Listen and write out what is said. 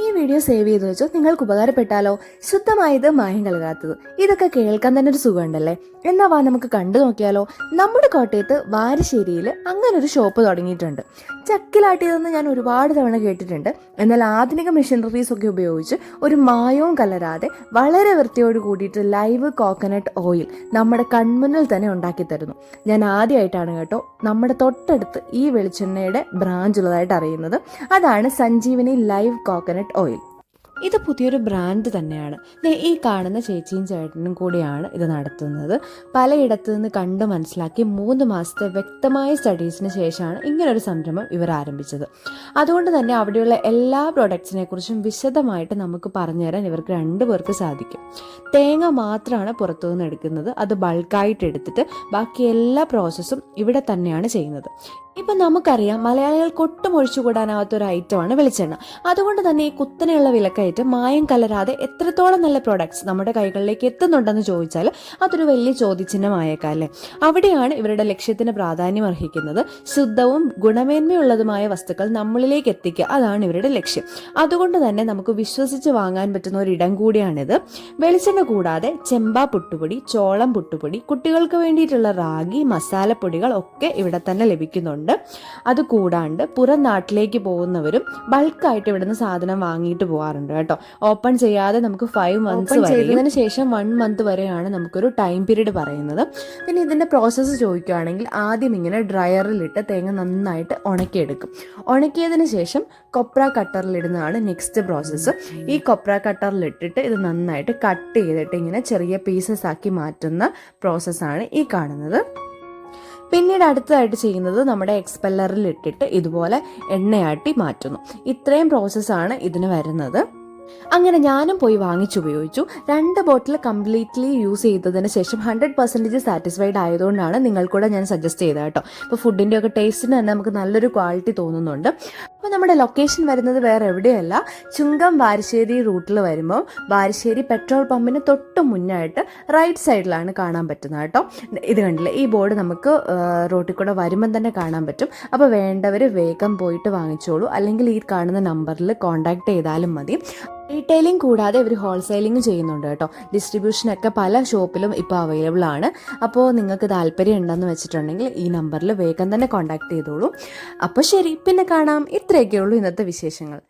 ഈ video save ചെയ്ത് വെച്ചോ. നിങ്ങൾക്ക് ഉപകാരപ്പെട്ടാലോ. ശുദ്ധമായത് മായം കലരാത്തത് ഇതൊക്കെ കേൾക്കാൻ തന്നെ ഒരു സുഖമുണ്ടല്ലേ? എന്നാ വാ നമുക്ക് കണ്ടു നോക്കിയാലോ. നമ്മുടെ കോട്ടയത്ത് വാരശ്ശേരിയിൽ അങ്ങനെ ഒരു ഷോപ്പ് തുടങ്ങിയിട്ടുണ്ട്. ചക്കിലാട്ടിയതെന്ന് ഞാൻ ഒരുപാട് തവണ കേട്ടിട്ടുണ്ട്. എന്നാൽ ആധുനിക മെഷീനറീസ് ഒക്കെ ഉപയോഗിച്ച് ഒരു മായവും കലരാതെ വളരെ വൃത്തിയോട് കൂടിയിട്ട് ലൈവ് കോക്കനട്ട് ഓയിൽ നമ്മുടെ കൺമുന്നിൽ തന്നെ ഉണ്ടാക്കി തരുന്നു. ഞാൻ ആദ്യമായിട്ടാണ് കേട്ടോ നമ്മുടെ തൊട്ടടുത്ത് ഈ വെളിച്ചെണ്ണയുടെ ബ്രാഞ്ച് ഉള്ളതായിട്ട് അറിയുന്നത്. അതാണ് സഞ്ജീവനി ലൈവ് കോക്കനട്ട് ഓയിൽ ഇത് പുതിയൊരു ബ്രാൻഡ് തന്നെയാണ്. ഈ കാണുന്ന ചേച്ചിയും ചേട്ടനും കൂടിയാണ് ഇത് നടത്തുന്നത്. പലയിടത്തു നിന്ന് കണ്ട് മനസ്സിലാക്കി മൂന്ന് മാസത്തെ വ്യക്തമായ സ്റ്റഡീസിന് ശേഷമാണ് ഇങ്ങനൊരു സംരംഭം ഇവർ ആരംഭിച്ചത്. അതുകൊണ്ട് തന്നെ അവിടെയുള്ള എല്ലാ പ്രോഡക്ട്സിനെ കുറിച്ചും വിശദമായിട്ട് നമുക്ക് പറഞ്ഞുതരാൻ ഇവർക്ക് രണ്ടുപേർക്ക് സാധിക്കും. തേങ്ങ മാത്രമാണ് പുറത്തു നിന്ന് എടുക്കുന്നത്. അത് ബൾക്കായിട്ട് എടുത്തിട്ട് ബാക്കി എല്ലാ പ്രോസസ്സും ഇവിടെ തന്നെയാണ് ചെയ്യുന്നത്. ഇപ്പം നമുക്കറിയാം മലയാളികൾക്ക് ഒട്ടും ഒഴിച്ചുകൂടാനാവാത്ത ഒരു ഐറ്റമാണ് വെളിച്ചെണ്ണ. അതുകൊണ്ട് തന്നെ ഈ കുത്തനെയുള്ള വിലക്കയറ്റം മായം കലരാതെ എത്രത്തോളം നല്ല പ്രോഡക്ട്സ് നമ്മുടെ കൈകളിലേക്ക് എത്തുന്നുണ്ടെന്ന് ചോദിച്ചാൽ അതൊരു വലിയ ചോദ്യചിഹ്നമായേക്കാം അല്ലേ? അവിടെയാണ് ഇവരുടെ ലക്ഷ്യത്തിന് പ്രാധാന്യം അർഹിക്കുന്നത്. ശുദ്ധവും ഗുണമേന്മയുള്ളതുമായ വസ്തുക്കൾ നമ്മളിലേക്ക് എത്തിക്കുക. അതാണ് ഇവരുടെ ലക്ഷ്യം. അതുകൊണ്ട് തന്നെ നമുക്ക് വിശ്വസിച്ച് വാങ്ങാൻ പറ്റുന്ന ഒരു ഇടം കൂടിയാണിത്. വെളിച്ചെണ്ണ കൂടാതെ ചെമ്പ പുട്ടുപൊടി ചോളം പുട്ടുപൊടി കുട്ടികൾക്ക് വേണ്ടിയിട്ടുള്ള റാഗി മസാലപ്പൊടികൾ ഒക്കെ ഇവിടെ തന്നെ ലഭിക്കുന്നുണ്ട്. അത് കൂടാണ്ട് പുറം നാട്ടിലേക്ക് പോകുന്നവരും ബൾക്കായിട്ട് ഇവിടുന്ന് സാധനം വാങ്ങിയിട്ട് പോകാറുണ്ട്. കേട്ടോ. ഓപ്പൺ ചെയ്യാതെ നമുക്ക് ഫൈവ് മന്ത്സ് ചെയ്തതിന് ശേഷം വൺ മന്ത് വരെയാണ് നമുക്കൊരു ടൈം പീരീഡ് പറയുന്നത്. പിന്നെ ഇതിന്റെ പ്രോസസ്സ് ചോദിക്കുകയാണെങ്കിൽ ആദ്യം ഇങ്ങനെ ഡ്രയറിലിട്ട് തേങ്ങ നന്നായിട്ട് ഉണക്കിയെടുക്കും. ഉണക്കിയതിന് ശേഷം കൊപ്ര കട്ടറിലിടുന്നതാണ് നെക്സ്റ്റ് പ്രോസസ്സ് ഈ കൊപ്ര കട്ടറിലിട്ടിട്ട് ഇത് നന്നായിട്ട് കട്ട് ചെയ്തിട്ട് ഇങ്ങനെ ചെറിയ പീസസ് ആക്കി മാറ്റുന്ന പ്രോസസ്സാണ് ഈ കാണുന്നത്. പിന്നീട് അടുത്തതായിട്ട് ചെയ്യുന്നത് നമ്മുടെ എക്സ്പെല്ലറിൽ ഇട്ടിട്ട് ഇതുപോലെ എണ്ണയാട്ടി മാറ്റുന്നു. ഇത്രയും പ്രോസസ്സാണ് ഇതിന് വരുന്നത്. അങ്ങനെ ഞാനും പോയി വാങ്ങിച്ചുപയോഗിച്ചു. രണ്ട് ബോട്ടിൽ കംപ്ലീറ്റ്ലി യൂസ് ചെയ്തതിന് ശേഷം ഹൺഡ്രഡ് പെർസെന്റേജ് സാറ്റിസ്ഫൈഡ് ആയതുകൊണ്ടാണ് നിങ്ങൾക്കൂടെ ഞാൻ സജസ്റ്റ് ചെയ്തത് കേട്ടോ. ഇപ്പോൾ ഫുഡിന്റെ ഒക്കെ ടേസ്റ്റിന് തന്നെ നമുക്ക് നല്ലൊരു ക്വാളിറ്റി തോന്നുന്നുണ്ട്. അപ്പോൾ നമ്മുടെ ലൊക്കേഷൻ വരുന്നത് വേറെ എവിടെയല്ല ചുങ്കം വാരിശ്ശേരി റൂട്ടിൽ വരുമ്പോൾ വാരിശ്ശേരി പെട്രോൾ പമ്പിന് തൊട്ട് മുന്നായിട്ട് റൈറ്റ് സൈഡിലാണ് കാണാൻ പറ്റുന്നത് കേട്ടോ. ഇത് കണ്ടില്ലേ ഈ ബോർഡ് നമുക്ക് റോട്ടിൽ കൂടെ വരുമ്പം തന്നെ കാണാൻ പറ്റും. അപ്പോൾ വേണ്ടവർ വേഗം പോയിട്ട് വാങ്ങിച്ചോളൂ. അല്ലെങ്കിൽ ഈ കാണുന്ന നമ്പറിൽ കോൺടാക്ട് ചെയ്താലും മതി. റീറ്റെയിലിംഗ് കൂടാതെ ഇവർ ഹോൾസെയിലിംഗ് ചെയ്യുന്നുണ്ട് കേട്ടോ. ഡിസ്ട്രിബ്യൂഷനൊക്കെ പല ഷോപ്പിലും ഇപ്പോൾ അവൈലബിൾ ആണ്. അപ്പോൾ നിങ്ങൾക്ക് താല്പര്യം ഉണ്ടെന്ന് വെച്ചിട്ടുണ്ടെങ്കിൽ ഈ നമ്പറിൽ വേഗം തന്നെ കോൺടാക്ട് ചെയ്തോളൂ. അപ്പോൾ ശരി പിന്നെ കാണാം. ഇത്രയൊക്കെ ഉള്ളൂ ഇന്നത്തെ വിശേഷങ്ങൾ.